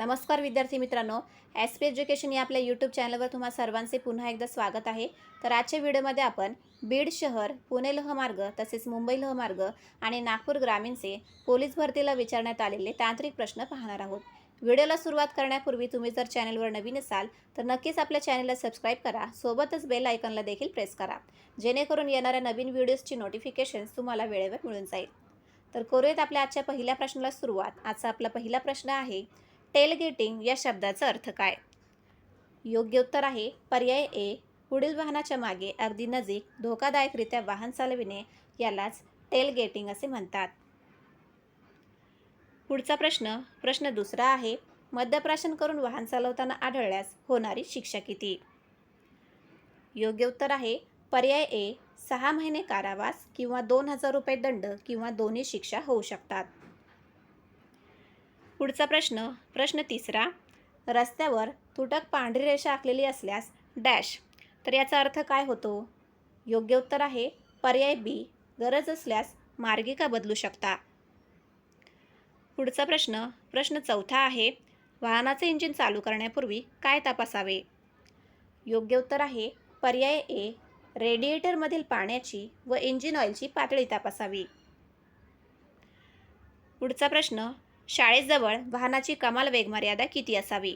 नमस्कार विद्यार्थी मित्रांनो एस पी एज्युकेशन या आपल्या यूट्यूब चॅनलवर तुम्हा सर्वांचे पुन्हा एकदा स्वागत आहे. तर आजच्या व्हिडिओमध्ये आपण बीड शहर पुणे लोहमार्ग तसेच मुंबई लोहमार्ग आणि नागपूर ग्रामीणचे पोलीस भरतीला विचारण्यात आलेले तांत्रिक प्रश्न पाहणार आहोत. व्हिडिओला सुरुवात करण्यापूर्वी तुम्ही जर चॅनलवर नवीन असाल तर नक्कीच आपल्या चॅनलला सबस्क्राईब करा सोबतच बेल आयकॉनला देखील प्रेस करा. जेणेकरून येणाऱ्या नवीन व्हिडिओजची नोटिफिकेशन्स तुम्हाला वेळेवर मिळून जाईल. तर करूयात आपल्या आजच्या पहिल्या प्रश्नाला सुरुवात. आजचा आपला पहिला प्रश्न आहे टेलगेटिंग या शब्दाचा अर्थ काय? योग्य उत्तर आहे पर्याय ए पुढील वाहनाच्या मागे अगदी नजीक धोकादायकरित्या वाहन चालविणे यालाच टेलगेटिंग असे म्हणतात. पुढचा प्रश्न प्रश्न दुसरा आहे मद्यप्राशन करून वाहन चालवताना आढळल्यास होणारी शिक्षा किती? योग्य उत्तर आहे पर्याय ए सहा महिने कारावास किंवा दोन हजार रुपये दंड किंवा दोन्ही शिक्षा होऊ शकतात. पुढचा प्रश्न प्रश्न तिसरा. रस्त्यावर तुटक पांढरी रेषा आखलेली असल्यास डॅश. तर याचा अर्थ काय होतो? योग्य उत्तर आहे पर्याय बी. गरज असल्यास मार्गिका बदलू शकता? पुढचा प्रश्न प्रश्न चौथा आहे वाहनाचे इंजिन चालू करण्यापूर्वी काय तपासावे? योग्य उत्तर आहे पर्याय ए. रेडिएटरमधील पाण्याची व इंजिन ऑइलची पातळी तपासावी. पुढचा प्रश्न शाळेजवळ वाहनाची कमाल वेगमर्यादा किती असावी?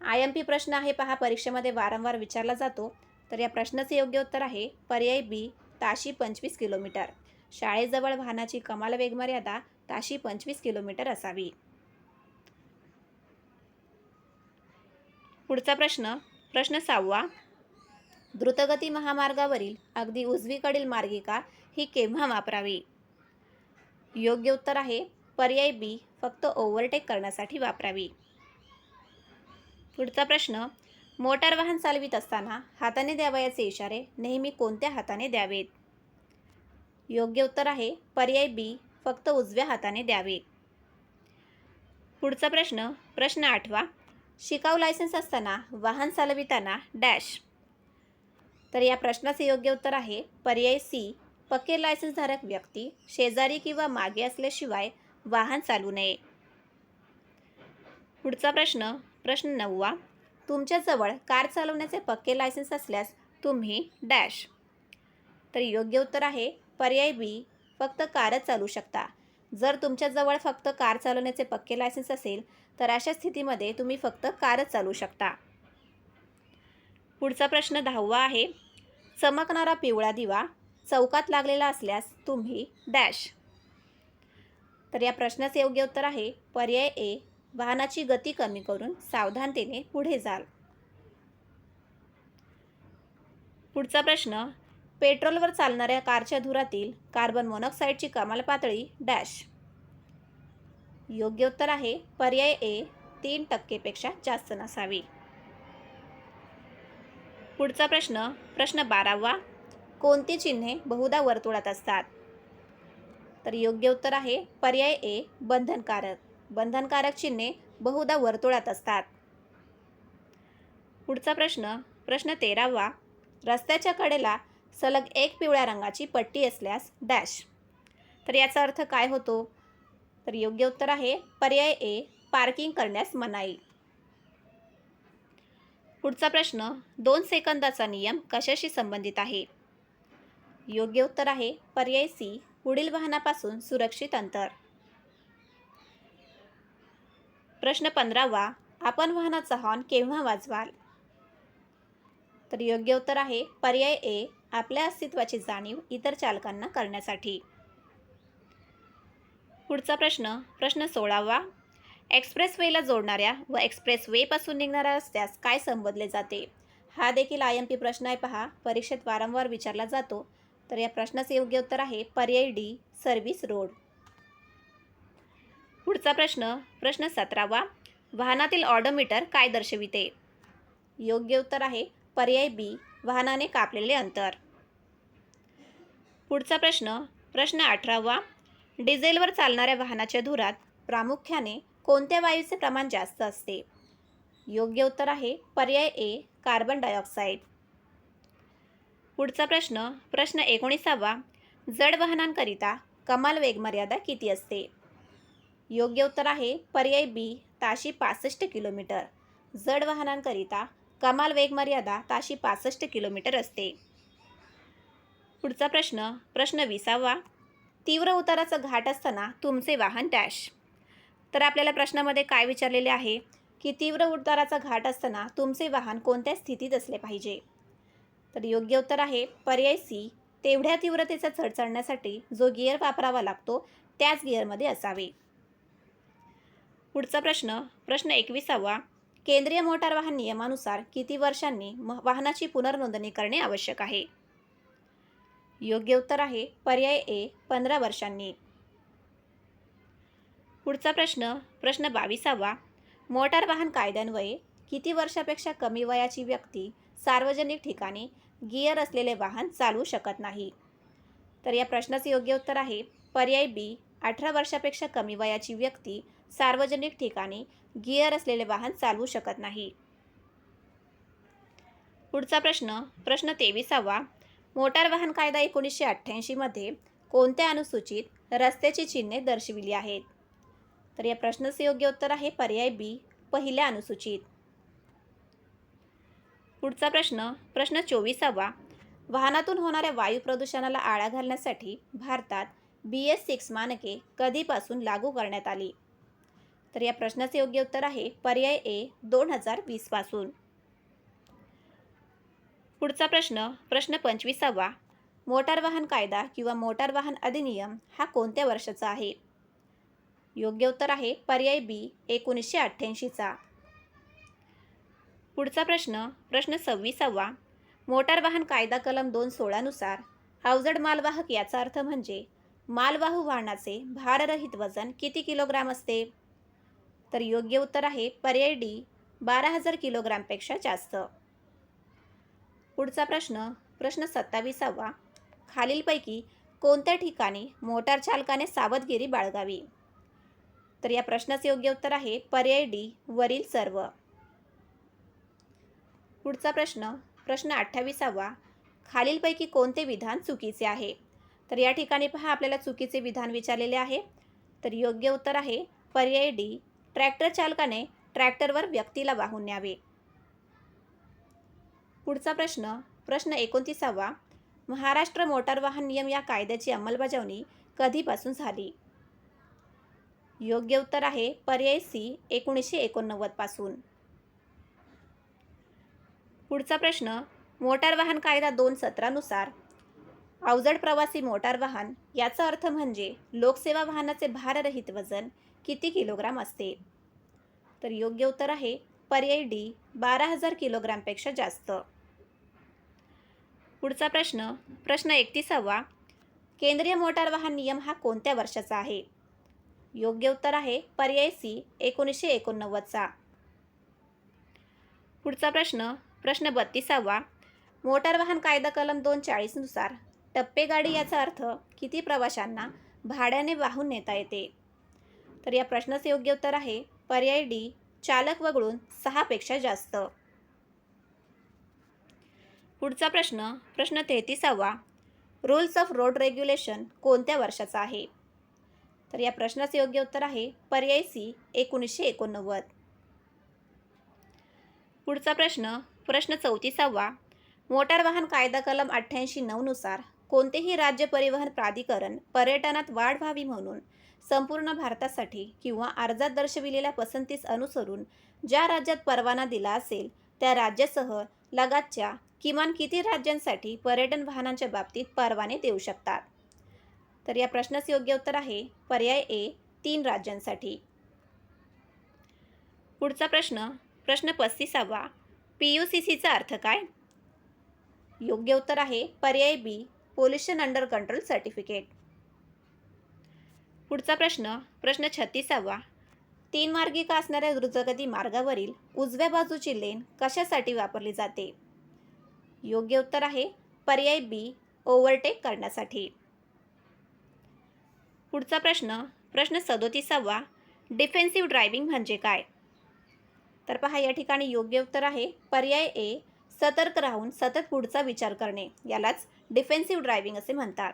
आय एम पी प्रश्न आहे पहा परीक्षेमध्ये वारंवार विचारला जातो. तर या प्रश्नाचे योग्य उत्तर आहे पर्याय बी ताशी पंचवीस किलोमीटर. शाळेजवळ वाहनाची कमाल वेगमर्यादा ताशी पंचवीस किलोमीटर असावी. पुढचा प्रश्न प्रश्न सहावा. द्रुतगती महामार्गावरील अगदी उजवीकडील मार्गिका ही केव्हा वापरावी? योग्य उत्तर आहे पर्याय बी फक्त ओव्हरटेक करण्यासाठी वापरावी. पुढचा प्रश्न मोटार वाहन चालवित असताना हाताने द्यावयाचे इशारे नेहमी कोणत्या हाताने द्यावेत? योग्य उत्तर आहे पर्याय बी फक्त उजव्या हाताने द्यावे पुढचा प्रश्न प्रश्न आठवा शिकाऊ लायसन्स असताना वाहन चालविताना डॅश. तर या प्रश्नाचे योग्य उत्तर आहे पर्याय सी पक्के लायसन्सधारक व्यक्ती शेजारी किंवा मागे असल्याशिवाय वाहन चालू नये. पुढचा प्रश्न प्रश्न नववा. तुमच्याजवळ कार चालवण्याचे पक्के लायसन्स असल्यास तुम्ही डॅश. तर योग्य उत्तर आहे पर्याय बी फक्त कारच चालू शकता. जर तुमच्याजवळ फक्त कार चालवण्याचे पक्के लायसन्स असेल तर अशा स्थितीमध्ये तुम्ही फक्त कारच चालू शकता. पुढचा प्रश्न दहावा आहे. चमकणारा पिवळा दिवा चौकात लागलेला असल्यास तुम्ही डॅश. तर या प्रश्नाचे योग्य उत्तर आहे पर्याय ए वाहनाची गती कमी करून सावधानतेने पुढे जाल. पुढचा प्रश्न पेट्रोलवर चालणाऱ्या कारच्या धुरातील कार्बन मोनॉक्साईडची कमाल पातळी डॅश. योग्य उत्तर आहे पर्याय ए तीन टक्केपेक्षा जास्त नसावी. पुढचा प्रश्न प्रश्न बारावा कोणती चिन्हे बहुधा वर्तुळात असतात? तर योग्य उत्तर आहे पर्याय ए बंधनकारक. बंधनकारक चिन्हे बहुधा वर्तुळात असतात. पुढचा प्रश्न प्रश्न तेरावा. रस्त्याच्या कडेला सलग एक पिवळ्या रंगाची पट्टी असल्यास डॅश. तर याचा अर्थ काय होतो? तर योग्य उत्तर आहे पर्याय ए पार्किंग करण्यास मनाई. पुढचा प्रश्न दोन सेकंदाचा नियम कशाशी संबंधित आहे? योग्य उत्तर आहे पर्याय सी पुढील वाहनापासून सुरक्षित अंतर. प्रश्न पंधरावा आपण वाहनाचा हॉर्न केव्हा वाजवाल? तर योग्य उत्तर आहे पर्याय ए आपल्या अस्तित्वाची जाणीव इतर चालकांना करण्यासाठी. पुढचा प्रश्न प्रश्न सोळावा एक्सप्रेस वेला जोडणाऱ्या व एक्सप्रेस वेपासून निघणाऱ्या रस्त्यास काय संबोधले जाते? हा देखील आय एम पी प्रश्न आहे पहा परीक्षेत वारंवार विचारला जातो तर या प्रश्नाचे योग्य उत्तर आहे पर्याय डी सर्व्हिस रोड पुढचा प्रश्न प्रश्न सतरावा वाहनातील ऑडोमीटर काय दर्शविते? योग्य उत्तर आहे पर्याय बी वाहनाने कापलेले अंतर. पुढचा प्रश्न प्रश्न अठरावा डिझेलवर चालणाऱ्या वाहनाच्या धुरात प्रामुख्याने कोणत्या वायूचे प्रमाण जास्त असते? योग्य उत्तर आहे पर्याय ए कार्बन डायऑक्साईड पुढचा प्रश्न प्रश्न एकोणीसावा. जड वाहनांकरिता कमाल वेगमर्यादा किती असते? योग्य उत्तर आहे पर्याय बी ताशी पासष्ट किलोमीटर. जड वाहनांकरिता कमाल वेगमर्यादा ताशी पासष्ट किलोमीटर असते. पुढचा प्रश्न प्रश्न विसावा. तीव्र उताराचा घाट असताना तुमचे वाहन डॅश. तर आपल्याला प्रश्नामध्ये काय विचारलेले आहे? की तीव्र उताराचा घाट असताना तुमचे वाहन कोणत्या स्थितीत असले पाहिजे? तर योग्य उत्तर आहे पर्याय सी. तेवढ्या तीव्रतेचा चढ चढण्यासाठी जो गिअर वापरावा लागतो त्याच गिअरमध्ये असावे. पुढचा प्रश्न प्रश्न एकविसावा. केंद्रीय मोटार वाहन नियमानुसार किती वर्षांनी म- वाहनाची पुनर्नोंदणी करणे आवश्यक आहे? योग्य उत्तर आहे पर्याय ए पंधरा वर्षांनी. पुढचा प्रश्न प्रश्न बावीसावा. मोटार वाहन कायद्यान्वये किती वर्षापेक्षा कमी वयाची व्यक्ती सार्वजनिक ठिकाणी गिअर असलेले वाहन चालवू शकत नाही. तर या प्रश्नाचे योग्य उत्तर आहे पर्याय बी अठरा वर्षापेक्षा कमी वयाची व्यक्ती सार्वजनिक ठिकाणी गिअर असलेले वाहन चालवू शकत नाही. पुढचा प्रश्न प्रश्न तेविसावा. मोटार वाहन कायदा एकोणीसशे अठ्ठ्याऐंशीमध्ये कोणत्या अनुसूचित रस्त्याची चिन्हे दर्शविली आहेत? तर या प्रश्नाचे योग्य उत्तर आहे पर्याय बी पहिल्या अनुसूचित. पुढचा प्रश्न प्रश्न चोवीसावा. वाहनातून होणाऱ्या वायू प्रदूषणाला आळा घालण्यासाठी भारतात बी एस सिक्स मानके कधीपासून लागू करण्यात आली? तर या प्रश्नाचे योग्य उत्तर आहे पर्याय ए दोन हजार वीसपासून पुढचा प्रश्न प्रश्न पंचवीसावा. मोटार वाहन कायदा किंवा मोटार वाहन अधिनियम हा कोणत्या वर्षाचा आहे? योग्य उत्तर आहे पर्याय बी एकोणीसशे अठ्ठ्याऐंशीचा. पुढचा प्रश्न प्रश्न सव्वीसावा. मोटार वाहन कायदा कलम दोन सोळानुसार अवजड मालवाहक याचा अर्थ म्हणजे मालवाहू वाहनाचे भाररहित वजन किती किलोग्राम असते? तर योग्य उत्तर आहे पर्याय डी बारा हजार किलोग्रामपेक्षा जास्त. पुढचा प्रश्न प्रश्न सत्तावीसावा. खालीलपैकी कोणत्या ठिकाणी मोटार चालकाने सावधगिरी बाळगावी? तर या प्रश्नाचे योग्य उत्तर आहे पर्याय डी वरील सर्व. पुढचा प्रश्न प्रश्न अठ्ठावीसावा. खालीलपैकी कोणते विधान चुकीचे आहे? तर या ठिकाणी पहा आपल्याला चुकीचे विधान विचारलेले आहे. तर योग्य उत्तर आहे पर्याय डी ट्रॅक्टर चालकाने ट्रॅक्टरवर व्यक्तीला वाहून न्यावे. पुढचा प्रश्न प्रश्न एकोणतीसावा. महाराष्ट्र मोटार वाहन नियम या कायद्याची अंमलबजावणी कधीपासून झाली? योग्य उत्तर आहे पर्याय सी एकोणीसशे एकोणनव्वदपासून पुढचा प्रश्न मोटार वाहन कायदा दोन सतरानुसार अवजड प्रवासी मोटार वाहन याचा अर्थ म्हणजे लोकसेवा वाहनाचे भाररहित वजन किती किलोग्राम असते? तर योग्य उत्तर आहे पर्याय डी बारा हजार किलोग्रामपेक्षा जास्त. पुढचा प्रश्न प्रश्न एकतीसावा केंद्रीय मोटार वाहन नियम हा कोणत्या वर्षाचा आहे? योग्य उत्तर आहे पर्याय सी एकोणीसशे एकोणनव्वदचा. पुढचा प्रश्न प्रश्न बत्तीसावा. मोटार वाहन कायदा कलम दोन चाळीसनुसार टप्पे गाडी याचा अर्थ किती प्रवाशांना भाड्याने वाहून नेता येते? तर या प्रश्नाचे योग्य उत्तर आहे पर्याय डी चालक वगळून सहापेक्षा जास्त. पुढचा प्रश्न प्रश्न तेहतीसावा. रूल्स ऑफ रोड रेग्युलेशन कोणत्या वर्षाचा आहे? तर या प्रश्नाचे योग्य उत्तर आहे पर्याय सी एकोणीसशे एकोणनव्वद. पुढचा प्रश्न प्रश्न चौतीसावा. मोटार वाहन कायदा कलम अठ्ठ्याऐंशी नऊनुसार कोणतेही राज्य परिवहन प्राधिकरण पर्यटनात वाढ व्हावी म्हणून संपूर्ण भारतासाठी किंवा अर्जात दर्शविलेल्या पसंतीस अनुसरून ज्या राज्यात परवाना दिला असेल त्या राज्यासह लगातच्या किमान किती राज्यांसाठी पर्यटन वाहनांच्या बाबतीत परवाने देऊ शकतात? तर या प्रश्नास योग्य उत्तर आहे पर्याय ए तीन राज्यांसाठी. पुढचा प्रश्न प्रश्न पस्तीसावा. पी यू सी सीचा अर्थ काय? योग्य उत्तर आहे पर्याय B pollution under control certificate. पुढचा प्रश्न प्रश्न छत्तीसावा. तीन मार्गिका असणाऱ्या द्रुतगती मार्गावरील उजव्या बाजूची लेन कशासाठी वापरली जाते? योग्य उत्तर आहे पर्याय बी ओव्हरटेक करण्यासाठी. पुढचा प्रश्न प्रश्न सदोतीसावा. डिफेन्सिव्ह ड्रायव्हिंग म्हणजे काय? तर पहा या ठिकाणी योग्य उत्तर आहे. पर्याय ए सतर्क राहून सतत पुढचा विचार करणे. यालाच डिफेन्सिव्ह ड्रायव्हिंग असे म्हणतात.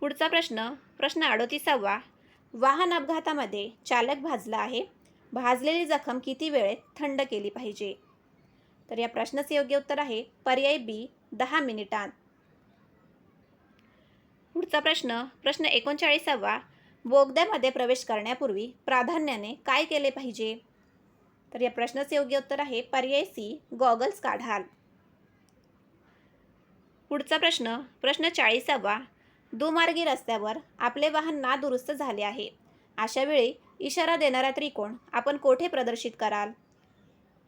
पुढचा प्रश्न प्रश्न अडोतीसावा. वाहन अपघातामध्ये चालक भाजला आहे. भाजलेली जखम किती वेळेत थंड केली पाहिजे? तर या प्रश्नाचे योग्य उत्तर आहे पर्याय बी दहा मिनिटांत. पुढचा प्रश्न प्रश्न एकोणचाळीसावा. बोगद्यामध्ये प्रवेश करण्यापूर्वी प्राधान्याने काय केले पाहिजे? तर या प्रश्नाचे योग्य उत्तर आहे पर्याय सी गॉगल्स काढाल पुढचा प्रश्न प्रश्न चाळीसावा दुमार्गी रस्त्यावर आपले वाहन नादुरुस्त झाले आहे. अशा वेळी इशारा देणारा त्रिकोण आपण कोठे प्रदर्शित कराल?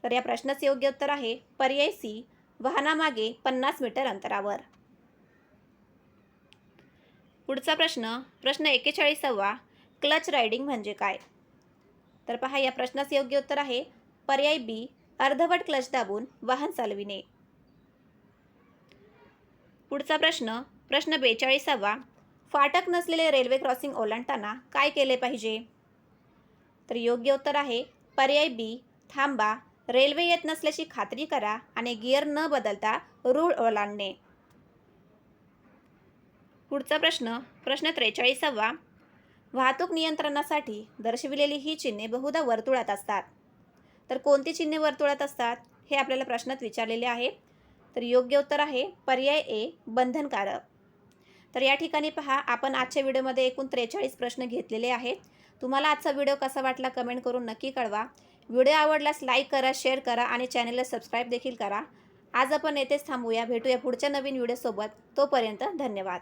तर या प्रश्नाचे योग्य उत्तर आहे पर्याय सी वाहनामागे पन्नास मीटर अंतरावर. पुढचा प्रश्न प्रश्न एकेचाळीसावा क्लच रायडिंग म्हणजे काय? तर पहा या प्रश्नास योग्य उत्तर आहे. पर्याय बी अर्धवट क्लच दाबून वाहन चालविणे. पुढचा प्रश्न प्रश्न बेचाळीसावा. फाटक नसलेले रेल्वे क्रॉसिंग ओलांडताना काय केले पाहिजे? तर योग्य उत्तर आहे पर्याय बी थांबा. रेल्वे येत नसल्याची खात्री करा आणि गिअर न बदलता रूळ ओलांडणे. पुढचा प्रश्न प्रश्न त्रेचाळीसावा. वाहतूक नियंत्रणासाठी दर्शविलेली ही चिन्हे बहुधा वर्तुळात असतात. तर कोणती चिन्हे वर्तुळात असतात? हे आपल्याला प्रश्नात विचारलेले आहे. तर योग्य उत्तर आहे पर्याय ए बंधनकारक. तर या ठिकाणी पहा आपण आजच्या व्हिडिओमध्ये एकूण त्रेचाळीस प्रश्न घेतलेले आहेत. तुम्हाला आजचा व्हिडिओ कसा वाटला कमेंट करून नक्की कळवा. व्हिडिओ आवडल्यास लाईक करा शेअर करा आणि चॅनलला सबस्क्राईब देखील करा. आज आपण येथेच थांबूया. भेटूया पुढच्या नवीन व्हिडिओसोबत. तोपर्यंत धन्यवाद.